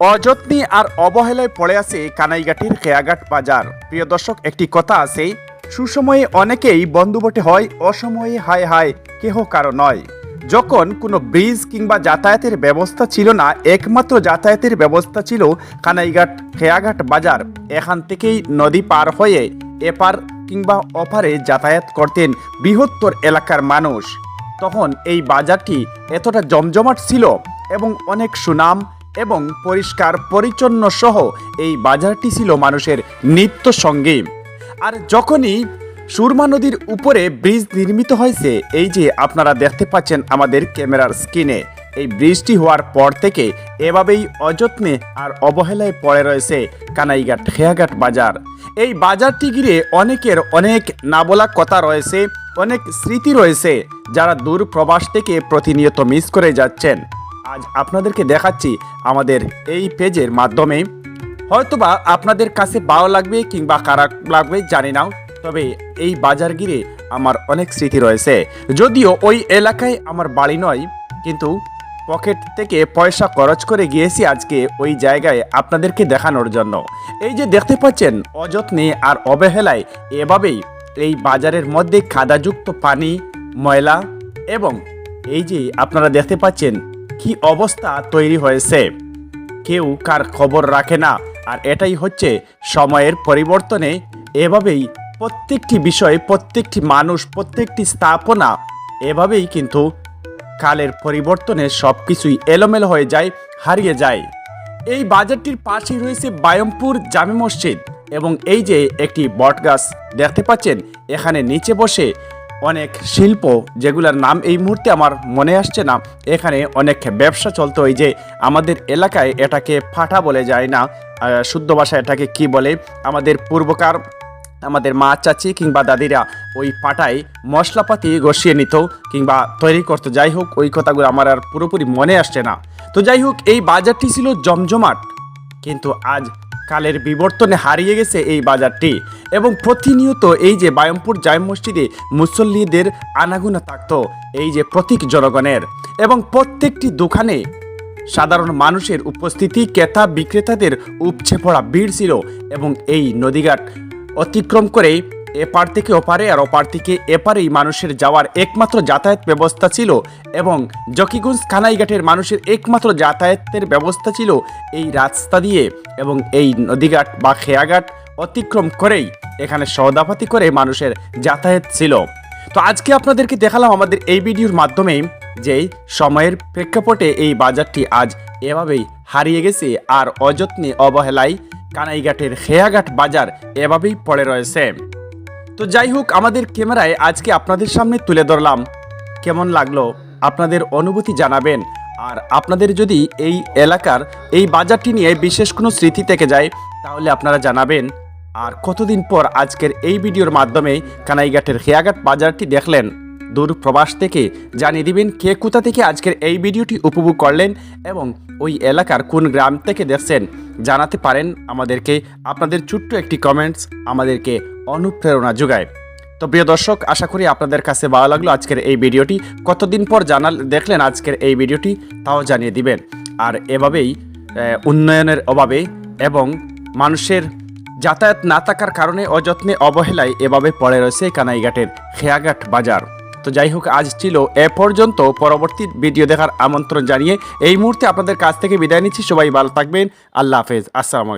অযত্নী আর অবহেলায় পড়ে আছে কানাইঘাটির খেয়াঘাট বাজার। প্রিয় দর্শক, একটি কথা আছে, সুসময়ে অনেকেই বন্ধু বটে হয়, অসময়ে হায় হায়, কেহ কারও নয়। যখন কোনো ব্রিজ কিংবা যাতায়াতের ব্যবস্থা ছিল না, একমাত্র যাতায়াতের ব্যবস্থা ছিল কানাইঘাট খেয়াঘাট বাজার। এখান থেকেই নদী পার হয়ে এপার কিংবা অপারে যাতায়াত করতেন বৃহত্তর এলাকার মানুষ। তখন এই বাজারটি এতটা জমজমাট ছিল এবং অনেক সুনাম এবং পরিষ্কার পরিচ্ছন্ন সহ এই বাজারটি ছিল মানুষের নিত্য সঙ্গী। আর যখনই সুরমা নদীর উপরে ব্রিজ নির্মিত হয়েছে, এই যে আপনারা দেখতে পাচ্ছেন আমাদের ক্যামেরার স্ক্রিনে, এই ব্রিজটি হওয়ার পর থেকে এভাবেই অযত্নে আর অবহেলায় পড়ে রয়েছে কানাইঘাট খেয়াঘাট বাজার। এই বাজারটি ঘিরে অনেকের অনেক না বলা কথা রয়েছে, অনেক স্মৃতি রয়েছে, যারা দূর প্রবাস থেকে প্রতিনিয়ত মিস করে যাচ্ছেন। আজ আপনাদেরকে দেখাচ্ছি আমাদের এই পেজের মাধ্যমে। হয়তোবা আপনাদের কাছে ভালো লাগবে কিংবা খারাপ লাগবে, জানি না। তবে এই বাজার গিরে আমার অনেক স্মৃতি রয়েছে। যদিও ওই এলাকায় আমার বাড়ি নয়, কিন্তু পকেট থেকে পয়সা খরচ করে গিয়েছি আজকে ওই জায়গায় আপনাদেরকে দেখানোর জন্য। এই যে দেখতে পাচ্ছেন, অযত্নে আর অবহেলায় এভাবেই এই বাজারের মধ্যে খাদাযুক্ত পানি, ময়লা এবং এই যে আপনারা দেখতে পাচ্ছেন কি অবস্থা তৈরি হয়েছে? কেউ কার খবর রাখে না। আর এটাই হচ্ছে সময়ের পরিবর্তনে এভাবেই প্রত্যেকটি বিষয়, প্রত্যেকটি মানুষ, প্রত্যেকটি স্থাপনা এভাবেই কিন্তু কালের পরিবর্তনে সব কিছুই এলোমেলো হয়ে যায়, হারিয়ে যায়। এই বাজারটির পাশেই রয়েছে বায়মপুর জামে মসজিদ এবং এই যে একটি বটগাছ দেখতে পাচ্ছেন, এখানে নিচে বসে অনেক শিল্প যেগুলোর নাম এই মুহূর্তে আমার মনে আসছে না। এখানে অনেক ব্যবসা চলতো এই যে আমাদের এলাকায় এটাকে ফাটা বলে যায় না। শুদ্ধ ভাষায় এটাকে কি বলে? আমাদের পূর্বকার, আমাদের মা চাচি কিংবা দাদিরা ওই পাটায় মশলাপাতি ঘষিয়ে নিত কিংবা তৈরি করতো। যাই হোক, ওই কথাগুলো আমার আর পুরোপুরি মনে আসছে না। তো যাই হোক, এই বাজারটি ছিল জমজমাট। কিন্তু আজ কালের বিবর্তনে হারিয়ে গেছে এই বাজারটি এবং প্রতিনিয়ত এই যে বায়মপুর জায় মসজিদে মুসল্লিদের আনাগুনা থাকত, এই যে প্রতীক জনগণের। এবং প্রত্যেকটি দোকানে সাধারণ মানুষের উপস্থিতি, ক্রেতা বিক্রেতাদের উপছে পড়া ভিড় ছিল এবং এই নদীঘাট অতিক্রম করে এপার থেকে ওপারে আর ওপার থেকে এপারেই মানুষের যাওয়ার একমাত্র যাতায়াত ব্যবস্থা ছিল এবং জকিগঞ্জ কানাইঘাটের মানুষের একমাত্র যাতায়াতের ব্যবস্থা ছিল এই রাস্তা দিয়ে এবং এই নদীঘাট বা খেয়াঘাট অতিক্রম করেই এখানে সৌদাপাতি করে মানুষের যাতায়াত ছিল। তো আজকে আপনাদেরকে দেখালাম আমাদের এই ভিডিওর মাধ্যমে যে সময়ের প্রেক্ষাপটে এই বাজারটি আজ এভাবেই হারিয়ে গেছে আর অযত্নে অবহেলায় কানাইঘাটের খেয়াঘাট বাজার এভাবেই পড়ে রয়েছে। তো যাই হোক, আমাদের ক্যামেরায় আজকে আপনাদের সামনে তুলে ধরলাম। কেমন লাগল? আপনাদের অনুভূতি জানাবেন। আর আপনাদের যদি এই এলাকার এই বাজারটি নিয়ে বিশেষ কোনো স্মৃতি থেকে যায়, তাহলে আপনারা জানাবেন। আর কতদিন পর আজকের এই ভিডিওর মাধ্যমে কানাইঘাটের হেয়াঘাট বাজারটি দেখলেন? দূর প্রবাস থেকে জানিয়ে দিবেন কে কোথা থেকে আজকের এই ভিডিওটি উপভোগ করলেন এবং ওই এলাকার কোন গ্রাম থেকে দেখছেন, জানাতে পারেন আমাদেরকে আপনাদের ছোট্ট একটি কমেন্টস আমাদেরকে অনুপ্রেরণা যোগায়। তো প্রিয় দর্শক, আশা করি আপনাদের কাছে ভালো লাগল আজকের এই ভিডিওটি। কতদিন পর জানাল, দেখলেন আজকের এই ভিডিওটি, তাও জানিয়ে দিবেন। আর এভাবেই উন্নয়নের অভাবে এবং মানুষের যাতায়াত না থাকার কারণে অযত্নে অবহেলায় এভাবে পড়ে রয়েছে কানাইঘাটের খেয়াঘাট বাজার। তো যাই হোক, আজ ছিল এ পর্যন্ত। পরবর্তী ভিডিও দেখার আমন্ত্রণ জানিয়ে এই মুহূর্তে আপনাদের কাছ থেকে বিদায় নিচ্ছি। সবাই ভালো থাকবেন। আল্লাহ হাফেজ। আসসালামু